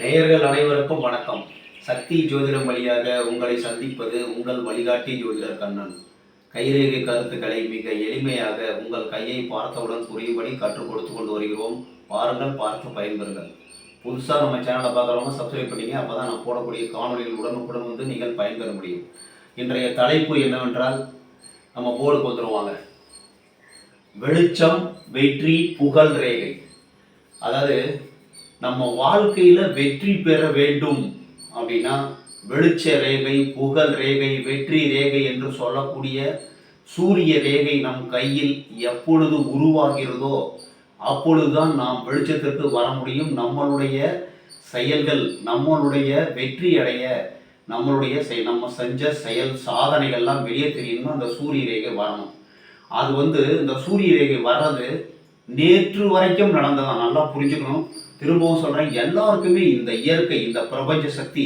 நேயர்கள் அனைவருக்கும் வணக்கம். சக்தி ஜோதிடம் வழியாக உங்களை சந்திப்பது உங்கள் வழிகாட்டி ஜோதிடர் கண்ணன். கைரேகை கருத்துக்களை மிக எளிமையாக உங்கள் கையை பார்த்தவுடன் புரியும்படி கற்றுக் கொடுத்து கொண்டு வருகிறோம். பாருங்கள் பார்த்து பயன்பெறுங்கள். புதுசாக நம்ம சேனலை பார்க்குறவங்க சப்ஸ்கிரைப் பண்ணிங்க அப்போ தான் நான் போடக்கூடிய காணொலிகள் உடனுக்குடன் வந்து நீங்கள் பயன்பெற முடியும். இன்றைய தலைப்பு என்னவென்றால் நம்ம போர்டுக்கு வந்துடுவாங்க வெளிச்சம் வெற்றி புகழ் ரேகை. அதாவது நம்ம வாழ்க்கையில வெற்றி பெற வேண்டும் அப்படின்னா வெளிச்ச ரேகை புகழ் ரேகை வெற்றி ரேகை என்று சொல்லக்கூடிய சூரிய ரேகை நம் கையில் எப்பொழுது உருவாகிறதோ அப்பொழுதுதான் நாம் வெளிச்சத்திற்கு வர முடியும். நம்மளுடைய செயல்கள் நம்மளுடைய வெற்றி அடைய நம்மளுடைய செய் நம்ம செஞ்ச செயல் சாதனைகள்லாம் வெளியே தெரியணும்னா அந்த சூரிய ரேகை வரணும். அது வந்து இந்த சூரிய ரேகை வர்றது நேற்று வரைக்கும் நடந்ததா நல்லா புரிஞ்சுக்கணும். திரும்பவும் சொல்கிறேன் எல்லாருக்குமே இந்த இயற்கை இந்த பிரபஞ்ச சக்தி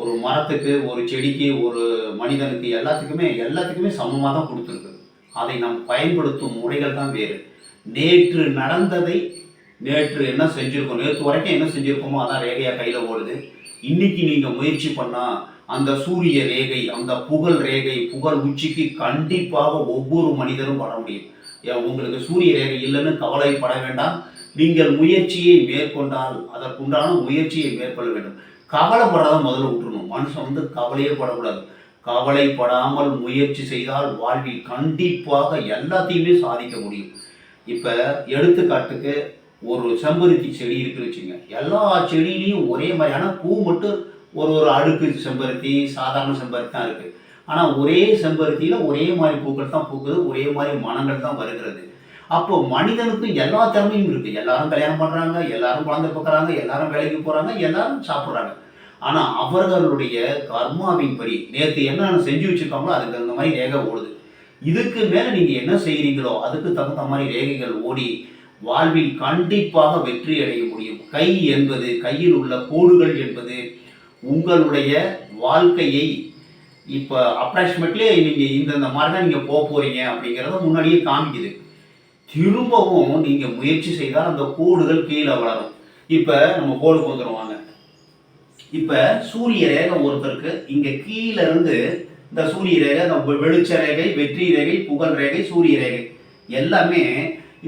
ஒரு மரத்துக்கு ஒரு செடிக்கு ஒரு மனிதனுக்கு எல்லாத்துக்குமே எல்லாத்துக்குமே சமமாக தான் கொடுத்துருக்கு அதை நாம் பயன்படுத்தும் முறைகள் தான் வேறு. நேற்று நடந்ததை நேற்று என்ன செஞ்சுருக்கோம் நேற்று வரைக்கும் என்ன செஞ்சுருக்கோமோ அதான் ரேகையாக கையில் ஓடுது. இன்னைக்கு நீங்கள் முயற்சி பண்ணால் அந்த சூரிய ரேகை அந்த புகழ் ரேகை புகழ் உச்சிக்கு கண்டிப்பாக ஒவ்வொரு மனிதரும் வர முடியும். உங்களுக்கு சூரிய ரேகை இல்லைன்னு கவலைப்பட வேண்டாம். நீங்கள் முயற்சியை மேற்கொண்டால் அதற்குண்டான முயற்சியை மேற்கொள்ள வேண்டும். கவலைப்படாத முதல்ல விட்டுருணும் மனுஷன் வந்து கவலையே படக்கூடாது. கவலைப்படாமல் முயற்சி செய்தால் வாழ்வில் கண்டிப்பாக எல்லாத்தையுமே சாதிக்க முடியும். இப்போ எடுத்துக்காட்டுக்கு ஒரு செம்பருத்தி செடி இருக்குன்னு வச்சுங்க. எல்லா செடியிலையும் ஒரே மாதிரியான பூ மட்டும் ஒரு ஒரு அடுக்கு செம்பருத்தி சாதாரண செம்பருத்தி தான் இருக்குது ஆனால் ஒரே செம்பருத்தியில் ஒரே மாதிரி பூக்கள் தான் பூக்குது ஒரே மாதிரி மனங்கள் தான் வருகிறது. அப்போ மனிதனுக்கும் எல்லா திறமையும் இருக்குது எல்லாரும் கல்யாணம் பண்ணுறாங்க எல்லாரும் குழந்தை பார்க்குறாங்க எல்லாரும் வேலைக்கு போகிறாங்க எல்லாரும் சாப்பிட்றாங்க. ஆனால் அவர்களுடைய கர்மாவின் படி நேற்று என்னென்ன செஞ்சு வச்சுருக்காங்களோ அதுக்கு தகுந்த மாதிரி ரேகை ஓடுது. இதுக்கு மேலே நீங்கள் என்ன செய்கிறீங்களோ அதுக்கு தகுந்த மாதிரி ரேகைகள் ஓடி வாழ்வில் கண்டிப்பாக வெற்றி அடைய முடியும். கை என்பது கையில் உள்ள கோடுகள் என்பது உங்களுடைய வாழ்க்கையை இப்போ அப்ராக்சிமேட்லி நீங்கள் இந்தந்த மாதிரி தான் நீங்கள் போக போகிறீங்க அப்படிங்கிறத முன்னாடியே காமிக்குது. திரும்பவும் நீங்கள் முயற்சி செய்தால் அந்த கோடுகள் கீழே வளரும். இப்போ நம்ம கோடுக்கு வந்துடுவாங்க இப்போ சூரிய ரேகை ஒருத்தருக்கு இங்கே கீழே இருந்து இந்த சூரிய ரேகை இந்த வெளிச்ச ரேகை வெற்றி ரேகை புகழ் ரேகை சூரிய ரேகை எல்லாமே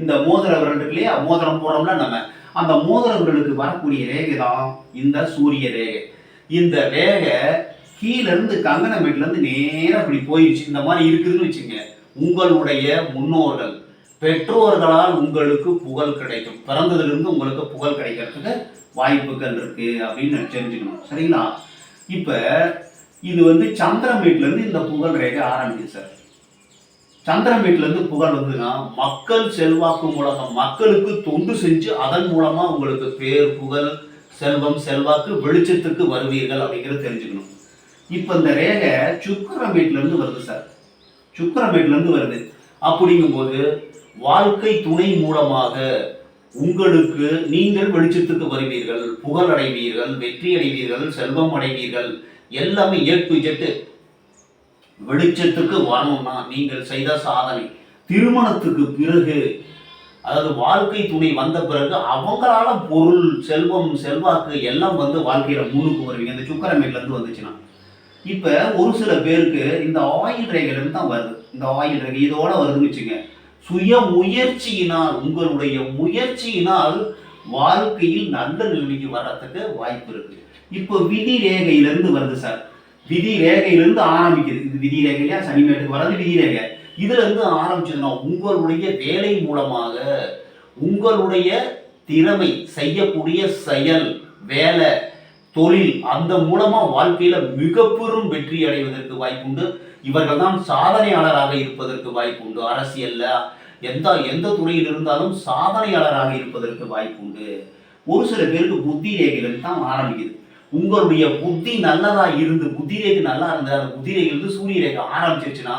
இந்த மோதிர விரல் இருக்கு இல்லையா மோதிரம் போடுறோம்ல நம்ம. அந்த மோதிர விரலுக்கு வரக்கூடிய ரேகை தான் இந்த சூரிய ரேகை. இந்த ரேகை கீழேருந்து கங்கனமேட்லேருந்து நேராக இப்படி போயிடுச்சு இந்த மாதிரி இருக்குதுன்னு வச்சுங்க உங்களுடைய முன்னோர்கள் பெற்றோர்களால் உங்களுக்கு புகழ் கிடைக்கும். பிறந்ததிலிருந்து உங்களுக்கு புகழ் கிடைக்கிறதுக்கு வாய்ப்புகள் இருக்குது அப்படின்னு தெரிஞ்சுக்கணும். சரிங்களா? இப்போ இது வந்து சந்திரமேட்ல வீட்டிலேருந்து இந்த புகழ் ரேகை ஆரம்பிக்குது சார். சந்திரமேட்ல வீட்டிலேருந்து புகழ் வந்துன்னா மக்கள் செல்வாக்கு மூலமாக மக்களுக்கு தொண்டு செஞ்சு அதன் மூலமாக உங்களுக்கு பேர் புகழ் செல்வம் செல்வாக்கு வெளிச்சத்துக்கு வருவீர்கள் அப்படிங்கிறத தெரிஞ்சுக்கணும். இப்போ இந்த ரேகை சுக்கரமேட்ல வீட்டிலேருந்து வருது சார். சுக்கரமேட்ல வீட்டிலேருந்து வருது. அப்படிங்கும்போது வாழ்க்கை துணை மூலமாக உங்களுக்கு நீங்கள் வெளிச்சத்துக்கு வருவீர்கள் புகழ் அடைவீர்கள் வெற்றி அடைவீர்கள் செல்வம் அடைவீர்கள் எல்லாமே ஏ டு ஜெட்டு வெளிச்சத்துக்கு வரணும்னா நீங்கள் செய்த சாதனை. திருமணத்துக்கு பிறகு அதாவது வாழ்க்கை துணை வந்த பிறகு அவங்களால பொருள் செல்வம் செல்வாக்கு எல்லாம் வந்து வாழ்க்கையில முன்னுக்கு வருவீங்க. இந்த சுக்கரமேட்ல இருந்து வந்துச்சுன்னா. இப்போ ஒரு சில பேருக்கு இந்த ஆயில் ரேகையிலேருந்து தான் வருது. இந்த ஆயில் ரேகை இதோட வருதுன்னு வச்சுங்க. சுய முயற்சியினால் உங்களுடைய முயற்சியினால் வாழ்க்கையில் நல்ல நிலைமைக்கு வர்றதுக்கு வாய்ப்பு இருக்கு. இப்போ விதி ரேகையிலிருந்து வருது சார். விதி ரேகையிலிருந்து ஆரம்பிக்குது. இது விதி ரேகையா சனிமேட்டுக்கு வர்றது விதி ரேகை. இதுல இருந்து ஆரம்பிச்சதுன்னா உங்களுடைய வேலை மூலமாக உங்களுடைய திறமை செய்யக்கூடிய செயல் வேலை தொழில் அந்த மூலமா வாழ்க்கையில மிக பெரும் வெற்றி அடைவதற்கு வாய்ப்புண்டு. இவர்கள் தான் சாதனையாளராக இருப்பதற்கு வாய்ப்புண்டு. அரசியல்ல எந்த எந்த துறையில் இருந்தாலும் சாதனையாளராக இருப்பதற்கு வாய்ப்புண்டு. ஒரு சில பேருக்கு புத்தி ரேகைகள் தான் ஆரம்பிக்குது. உங்களுடைய புத்தி நல்லதா இருந்து புத்தி ரேகை நல்லா இருந்து அந்த புத்தி ரேகையிலிருந்து சூரிய ரேகை ஆரம்பிச்சிருச்சுன்னா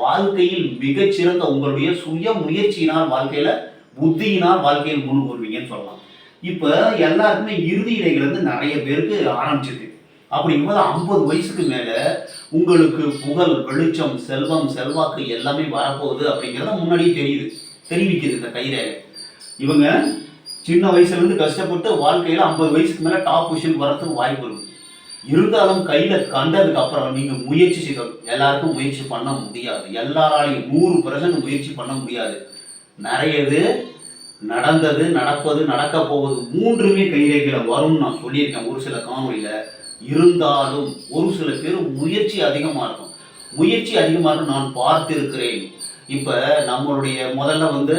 வாழ்க்கையில் மிகச்சிறந்த உங்களுடைய சுய முயற்சியினால் வாழ்க்கையில புத்தியினால் வாழ்க்கையில் முன்னுக்கு வருவீங்கன்னு சொல்லலாம். இப்போ எல்லாருக்குமே இறுதி இடைகள்லேருந்து வந்து நிறைய பேருக்கு ஆரம்பிச்சிருக்கு. அப்படிங்கும்போது ஐம்பது வயசுக்கு மேலே உங்களுக்கு புகழ் வெளிச்சம் செல்வம் செல்வாக்கு எல்லாமே வரப்போகுது அப்படிங்கிறத முன்னாடியே தெரியுது. தெரிவிக்குது இந்த கைரேகை இவங்க சின்ன வயசுலேருந்து கஷ்டப்பட்டு வாழ்க்கையில் ஐம்பது வயசுக்கு மேலே டாப் பொசிஷன் வரத்துக்கு வாய்ப்பு இருக்கும் இருந்தாலும் கையில் கண்டதுக்கு அப்புறம் நீங்கள் முயற்சி செய்யணும். எல்லாருக்கும் முயற்சி பண்ண முடியாது. எல்லாராலையும் நூறு பர்சன்ட் முயற்சி பண்ண முடியாது. நிறையது நடந்தது நடப்பது நடக்க போவது மூன்றுமே கைரேகையில் வரும்னு நான் சொல்லியிருக்கேன். ஒரு சில காணொலியில் இருந்தாலும் ஒரு சில பேர் முயற்சி அதிகமாக இருக்கும். முயற்சி அதிகமாக இருக்கும் நான் பார்த்திருக்கிறேன். இப்போ நம்மளுடைய முதல்ல வந்து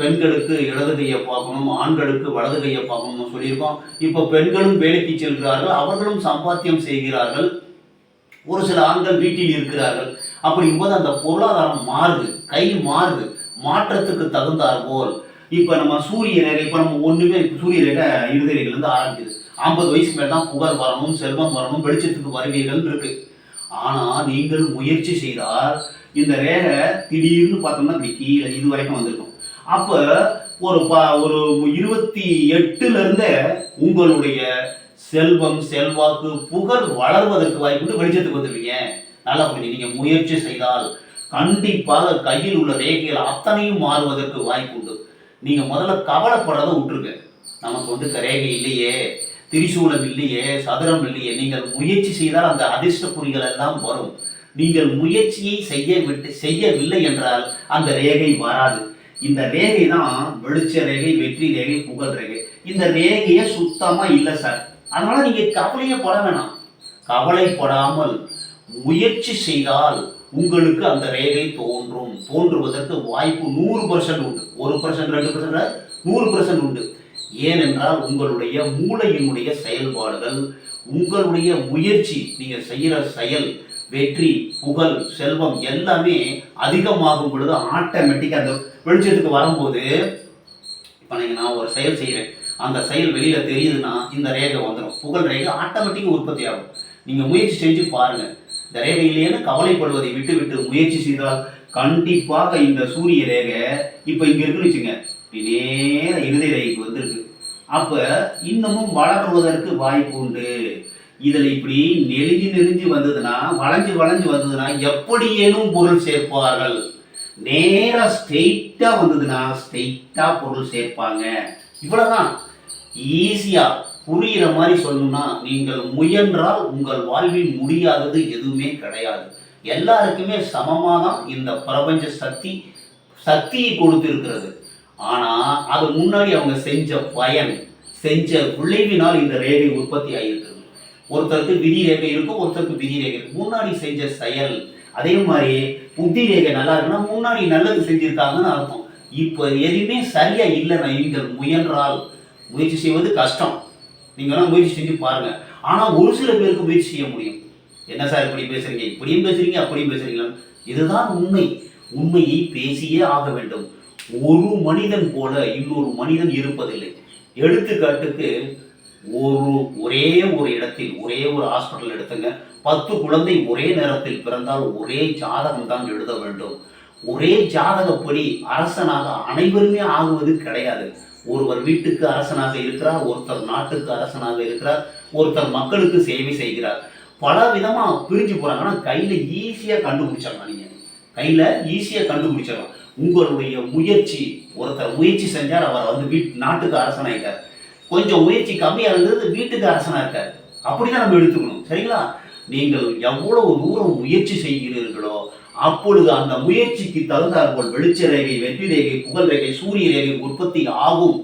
பெண்களுக்கு இடது கையை பார்க்கணும் ஆண்களுக்கு வலது கையை பார்க்கணும்னு சொல்லியிருக்கோம். இப்போ பெண்களும் வேலைக்கு செல்கிறார்கள் அவர்களும் சம்பாத்தியம் செய்கிறார்கள். ஒரு சில ஆண்கள் வீட்டில் இருக்கிறார்கள். அப்படிங்கும்போது அந்த பொருளாதாரம் மாறுது கை மாறுது. மாற்றத்துக்கு தகுந்தார் போல் இப்போ நம்ம சூரிய ரேகை இப்போ நம்ம ஒன்றுமே இப்போ சூரிய ரேகை இறுதி ரேகையிலேருந்து ஆரம்பிக்குது. ஐம்பது வயசுக்கு மேலே தான் புகழ் வரணும் செல்வம் வரணும் வெளிச்சத்துக்கு வருவீர்கள் இருக்கு. ஆனால் நீங்கள் முயற்சி செய்தால் இந்த ரேகை திடீர்னு பார்த்தோம்னா இப்படி கீழே இது வரைக்கும் வந்திருக்கும். அப்போ ஒரு ப ஒரு இருபத்தி எட்டுலேருந்தே உங்களுடைய செல்வம் செல்வாக்கு புகழ் வளர்வதற்கு வாய்ப்பு வெளிச்சத்துக்கு வந்துருவீங்க நல்லா புரியுது நீங்கள் முயற்சி செய்தால் கண்டிப்பாக கையில் உள்ள ரேகைகள் அத்தனையும் மாறுவதற்கு வாய்ப்பு உண்டு. நீங்க முதல்ல கவலைப்படுறத விட்டுருங்க. நமக்கு வந்து ரேகை இல்லையே திரிசூலம் இல்லையே சதுரம் இல்லையே. நீங்கள் முயற்சி செய்தால் அந்த அதிர்ஷ்ட குறிகள் எல்லாம் வரும். நீங்கள் முயற்சியை செய்ய விட்டு செய்யவில்லை என்றால் அந்த ரேகை வராது. இந்த ரேகை தான் வெளிச்ச ரேகை வெற்றி ரேகை புகழ் ரேகை. இந்த ரேகையே சுத்தமா இல்லை சார் அதனால நீங்க கவலையே பட வேணாம். கவலைப்படாமல் முயற்சி செய்தால் உங்களுக்கு அந்த ரேகை தோன்றும். தோன்றுவதற்கு வாய்ப்பு நூறு பர்சன்ட் உண்டு. ஒரு பர்சன்ட் ரெண்டு பர்சன்ட் நூறு பர்சன்ட் உண்டு. ஏனென்றால் உங்களுடைய மூளையினுடைய செயல்பாடுகள் உங்களுடைய முயற்சி நீங்கள் செய்கிற செயல் வெற்றி புகழ் செல்வம் எல்லாமே அதிகமாகும் பொழுது ஆட்டோமேட்டிக்காக அந்த வெளிச்சத்துக்கு வரும்போது இப்போ நீங்கள் நான் ஒரு செயல் செய்கிறேன் அந்த செயல் வெளியில் தெரியுதுன்னா இந்த ரேகை வந்துடும் புகழ் ரேகை ஆட்டோமேட்டிக்காக உற்பத்தி ஆகும். நீங்கள் முயற்சி செஞ்சு பாருங்கள் இந்த இல்லையேன்னு கவலைப்படுவதை விட்டு விட்டு முயற்சி செய்தால் கண்டிப்பாக இந்த சூரிய ரேகை இப்போ இங்கே இருக்குன்னு வச்சுங்க. நேர இறுதி ரேகைக்கு வந்திருக்கு. அப்போ இன்னமும் வளருவதற்கு வாய்ப்பு உண்டு. இதில் இப்படி நெருங்கி நெருங்கி வந்ததுன்னா வளைஞ்சு வளைஞ்சு வந்ததுன்னா எப்படியேனும் பொருள் சேர்ப்பார்கள். நேராக ஸ்ட்ரெயிட்டாக வந்ததுன்னா ஸ்ட்ரெயிட்டாக பொருள் சேர்ப்பாங்க. இவ்வளோதான் ஈஸியாக புரியிற மாதிரி சொல்லணும்னா நீங்கள் முயன்றால் உங்கள் வாழ்வில் முடியாதது எதுவுமே கிடையாது. எல்லாருக்குமே சமமாக தான் இந்த பிரபஞ்ச சக்தி சக்தியை கொடுத்திருக்கிறது. ஆனால் அது முன்னாடி அவங்க செஞ்ச பயன் செஞ்ச விளைவினால் இந்த ரேகை உற்பத்தி ஆகியிருக்கிறது. ஒருத்தருக்கு விதி ரேகை இருக்கும் ஒருத்தருக்கு விதி ரேகை இருக்கும் முன்னாடி செஞ்ச செயல் அதே மாதிரி புத்தி ரேகை நல்லா இருக்குன்னா முன்னாடி நல்லது செஞ்சுருக்காங்கன்னு அர்த்தம். இப்போ எதுவுமே சரியாக இல்லைன்னா நீங்கள் முயன்றால் முயற்சி செய்வது கஷ்டம். நீங்கள் வேணால் முயற்சி செஞ்சு பாருங்கள் ஆனால் ஒரு சில பேருக்கு முயற்சி செய்ய முடியும். என்ன சார் இப்படி பேசுறீங்க? இப்படியும் பேசுறீங்க அப்படியும் பேசுறீங்க இதுதான் உண்மை. உண்மையை பேசியே ஆக வேண்டும். ஒரு மனிதன் போல இன்னொரு மனிதன் இருப்பதில்லை. எடுத்துக்காட்டுக்கு ஒரு ஒரே ஒரு இடத்தில் ஒரே ஒரு ஹாஸ்பிட்டல் எடுத்துங்க. பத்து குழந்தை ஒரே நேரத்தில் பிறந்தால் ஒரே ஜாதகம் தான் எழுத வேண்டும். ஒரே ஜாதகப்படி அரசனாக அனைவருமே ஆகுவது கிடையாது. ஒருவர் வீட்டுக்கு அரசனாக இருக்கிறார் ஒருத்தர் நாட்டுக்கு அரசனாக இருக்கிறார் ஒருத்தர் மக்களுக்கு சேவை செய்கிறார். பல விதமா பிரிஞ்சு போறாங்க. ஆனா கையில ஈஸியா கண்டுபிடிச்சிடலாம் நீங்க. கையில ஈஸியா கண்டுபிடிச்சிடலாம். உங்களுடைய முயற்சி ஒருத்தர் முயற்சி செஞ்சார் அவர் வந்து வீட் நாட்டுக்கு அரசனாயிட்டார். கொஞ்சம் முயற்சி கம்மியா இருந்தது வீட்டுக்கு அரசனா இருக்காரு. அப்படிதான் நம்ம எடுத்துக்கணும். சரிங்களா? நீங்கள் எவ்வளவு தூரம் முயற்சி செய்கிறீர்களோ அப்பொழுது அந்த முயற்சிக்கு தகுந்தாற்போல் வெளிச்ச ரேகை வெற்றி ரேகை புகழ் ரேகை சூரிய ரேகை உற்பத்தி ஆகும்.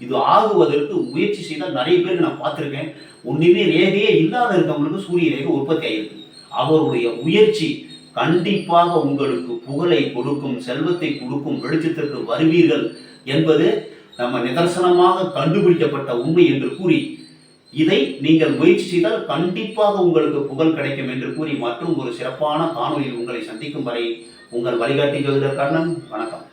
இது ஆகுவதற்கு முயற்சி செய்தால் நிறைய பேருக்கு நான் பார்த்துருக்கேன். ஒன்றுமே ரேகையே இல்லாத இருக்கவங்களுக்கு சூரிய ரேகை உற்பத்தி ஆகிருக்கு அவருடைய முயற்சி கண்டிப்பாக உங்களுக்கு புகழை கொடுக்கும் செல்வத்தை கொடுக்கும் வெளிச்சத்திற்கு வருவீர்கள் என்பது நம்ம நிதர்சனமாக கண்டுபிடிக்கப்பட்ட உண்மை என்று கூறி இதை நீங்கள் முயற்சி செய்தால் கண்டிப்பாக உங்களுக்கு புகழ் கிடைக்கும் என்று கூறி மற்றும் ஒரு சிறப்பான காணொலியில் உங்களை சந்திக்கும் வரை உங்கள் வழிகாட்டி ஜோதிடர் கண்ணன். வணக்கம்.